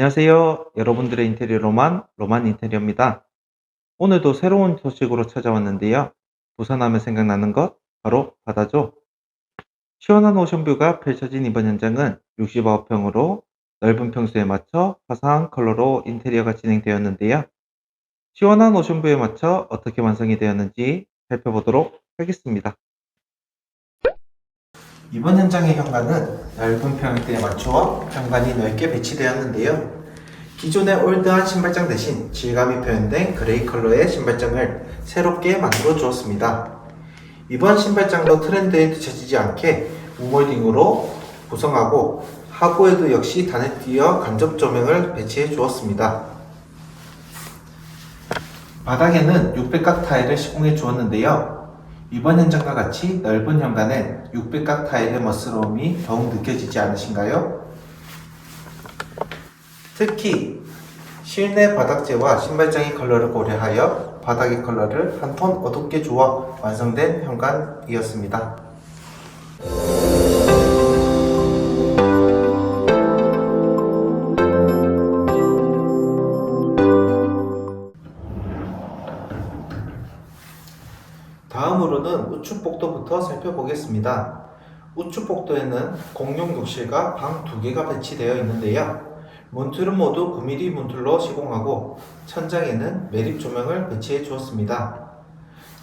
안녕하세요. 여러분들의 인테리어 로만, 로만 인테리어입니다. 오늘도 새로운 소식으로 찾아왔는데요. 부산하면 생각나는 것, 바로 바다죠. 시원한 오션뷰가 펼쳐진 이번 현장은 69평으로 넓은 평수에 맞춰 화사한 컬러로 인테리어가 진행되었는데요. 시원한 오션뷰에 맞춰 어떻게 완성이 되었는지 살펴보도록 하겠습니다. 이번 현장의 현관은 넓은 평형대에 맞추어 현관이 넓게 배치되었는데요. 기존의 올드한 신발장 대신 질감이 표현된 그레이 컬러의 신발장을 새롭게 만들어 주었습니다. 이번 신발장도 트렌드에 뒤처지지 않게 우몰딩으로 구성하고 하부에도 역시 단에 띄어 간접 조명을 배치해 주었습니다. 바닥에는 600각 타일을 시공해 주었는데요. 이번 현장과 같이 넓은 현관엔 600각 타일의 멋스러움이 더욱 느껴지지 않으신가요? 특히 실내 바닥재와 신발장의 컬러를 고려하여 바닥의 컬러를 한 톤 어둡게 주어 완성된 현관이었습니다. 다음으로는 우측 복도부터 살펴보겠습니다. 우측 복도에는 공용 욕실과 방 두 개가 배치되어 있는데요. 문틀은 모두 9mm 문틀로 시공하고 천장에는 매립 조명을 배치해 주었습니다.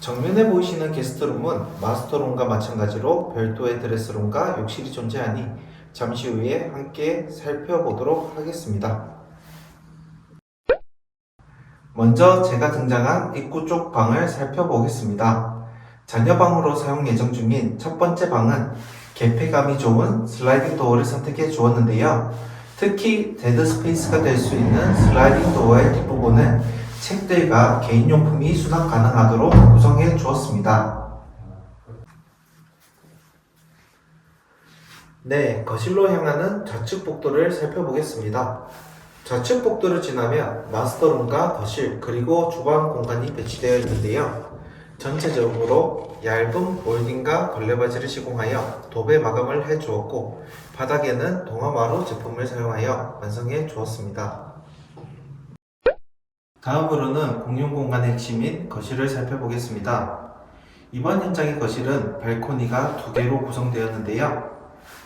정면에 보이시는 게스트룸은 마스터룸과 마찬가지로 별도의 드레스룸과 욕실이 존재하니 잠시 후에 함께 살펴보도록 하겠습니다. 먼저 제가 등장한 입구 쪽 방을 살펴보겠습니다. 자녀방으로 사용 예정 중인 첫 번째 방은 개폐감이 좋은 슬라이딩 도어를 선택해 주었는데요. 특히 데드 스페이스가 될 수 있는 슬라이딩 도어의 뒷부분은 책들과 개인용품이 수납 가능하도록 구성해 주었습니다. 네, 거실로 향하는 좌측 복도를 살펴보겠습니다. 좌측 복도를 지나면 마스터룸과 거실 그리고 주방 공간이 배치되어 있는데요. 전체적으로 얇은 몰딩과 걸레바지를 시공하여 도배 마감을 해 주었고 바닥에는 동아마루 제품을 사용하여 완성해 주었습니다. 다음으로는 공용 공간의 핵심인 거실을 살펴보겠습니다. 이번 현장의 거실은 발코니가 두 개로 구성되었는데요.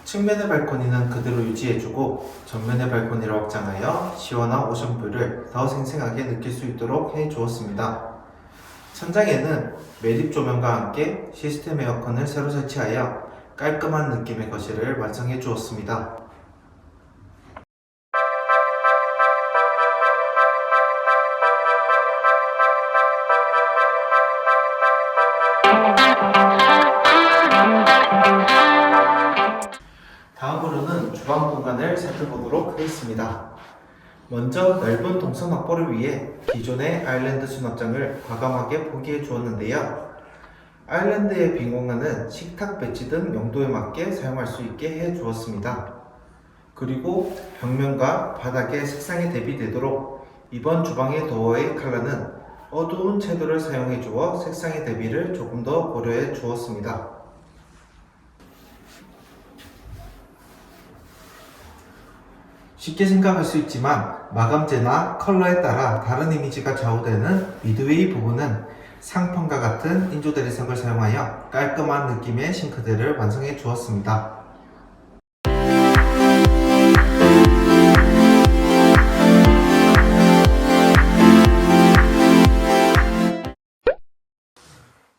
측면의 발코니는 그대로 유지해주고 전면의 발코니를 확장하여 시원한 오션뷰를 더 생생하게 느낄 수 있도록 해 주었습니다. 천장에는 매립 조명과 함께 시스템 에어컨을 새로 설치하여 깔끔한 느낌의 거실을 완성해 주었습니다. 다음으로는 주방 공간을 살펴보도록 하겠습니다. 먼저 넓은 동선 확보를 위해 기존의 아일랜드 수납장을 과감하게 포기해 주었는데요. 아일랜드의 빈 공간은 식탁 배치 등 용도에 맞게 사용할 수 있게 해 주었습니다. 그리고 벽면과 바닥의 색상이 대비되도록 이번 주방의 도어의 컬러는 어두운 채도를 사용해 주어 색상의 대비를 조금 더 고려해 주었습니다. 쉽게 생각할 수 있지만 마감재나 컬러에 따라 다른 이미지가 좌우되는 미드웨이 부분은 상판과 같은 인조 대리석을 사용하여 깔끔한 느낌의 싱크대를 완성해 주었습니다.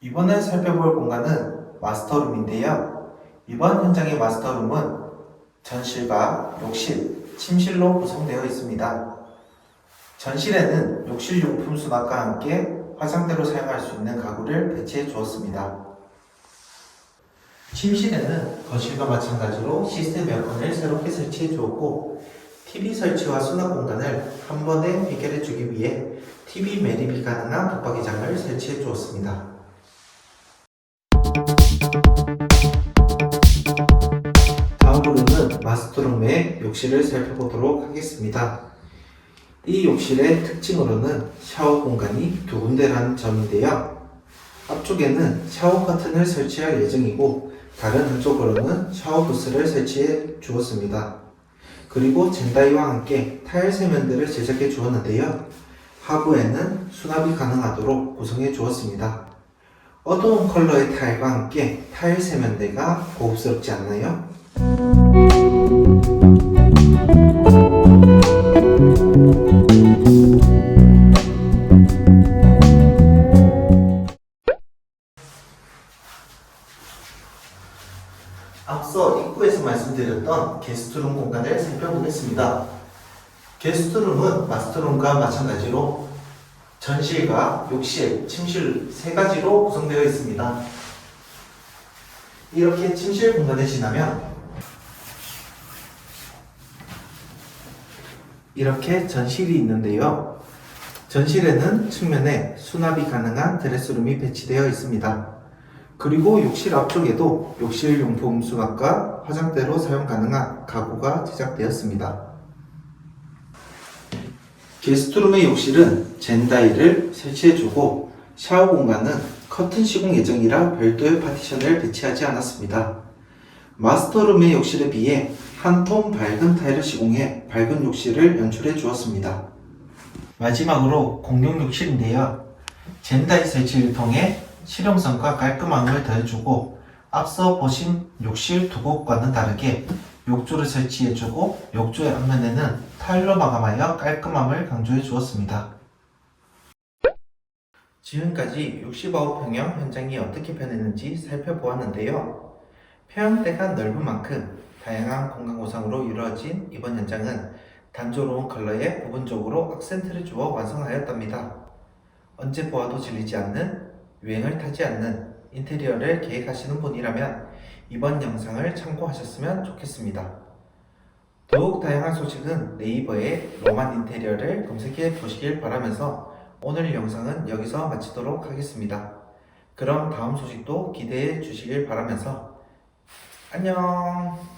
이번에 살펴볼 공간은 마스터룸인데요. 이번 현장의 마스터룸은 전실과 욕실, 침실로 구성되어 있습니다. 전실에는 욕실 용품 수납과 함께 화장대로 사용할 수 있는 가구를 배치해 주었습니다. 침실에는 거실과 마찬가지로 시스템 에어컨을 새롭게 설치해 주었고 TV 설치와 수납 공간을 한 번에 해결해 주기 위해 TV 매립이 가능한 붙박이장을 설치해 주었습니다. 마스터룸의 욕실을 살펴보도록 하겠습니다. 이 욕실의 특징으로는 샤워 공간이 두 군데라는 점인데요. 앞쪽에는 샤워 커튼을 설치할 예정이고 다른 한쪽으로는 샤워 부스를 설치해 주었습니다. 그리고 젠다이와 함께 타일 세면대를 제작해 주었는데요. 하부에는 수납이 가능하도록 구성해 주었습니다. 어두운 컬러의 타일과 함께 타일 세면대가 고급스럽지 않나요? 앞서 입구에서 말씀드렸던 게스트룸 공간을 살펴보겠습니다. 게스트룸은 마스터룸과 마찬가지로 전실과 욕실, 침실 세 가지로 구성되어 있습니다. 이렇게 침실 공간에 지나면 이렇게 전실이 있는데요. 전실에는 측면에 수납이 가능한 드레스룸이 배치되어 있습니다. 그리고 욕실 앞쪽에도 욕실 용품 수납과 화장대로 사용 가능한 가구가 제작되었습니다. 게스트룸의 욕실은 젠다이를 설치해주고 샤워 공간은 커튼 시공 예정이라 별도의 파티션을 배치하지 않았습니다. 마스터룸의 욕실에 비해 한톤 밝은 타일을 시공해 밝은 욕실을 연출해 주었습니다. 마지막으로 공용 욕실인데요. 젠다이 설치를 통해 실용성과 깔끔함을 더해주고 앞서 보신 욕실 두 곳과는 다르게 욕조를 설치해주고 욕조의 앞면에는 타일로 마감하여 깔끔함을 강조해 주었습니다. 지금까지 65평형 현장이 어떻게 변했는지 살펴보았는데요. 평형대가 넓은 만큼 다양한 공간 구성으로 이루어진 이번 현장은 단조로운 컬러에 부분적으로 악센트를 주어 완성하였답니다. 언제 보아도 질리지 않는 유행을 타지 않는 인테리어를 계획하시는 분이라면 이번 영상을 참고하셨으면 좋겠습니다. 더욱 다양한 소식은 네이버에 로만 인테리어를 검색해 보시길 바라면서 오늘 영상은 여기서 마치도록 하겠습니다. 그럼 다음 소식도 기대해 주시길 바라면서 안녕!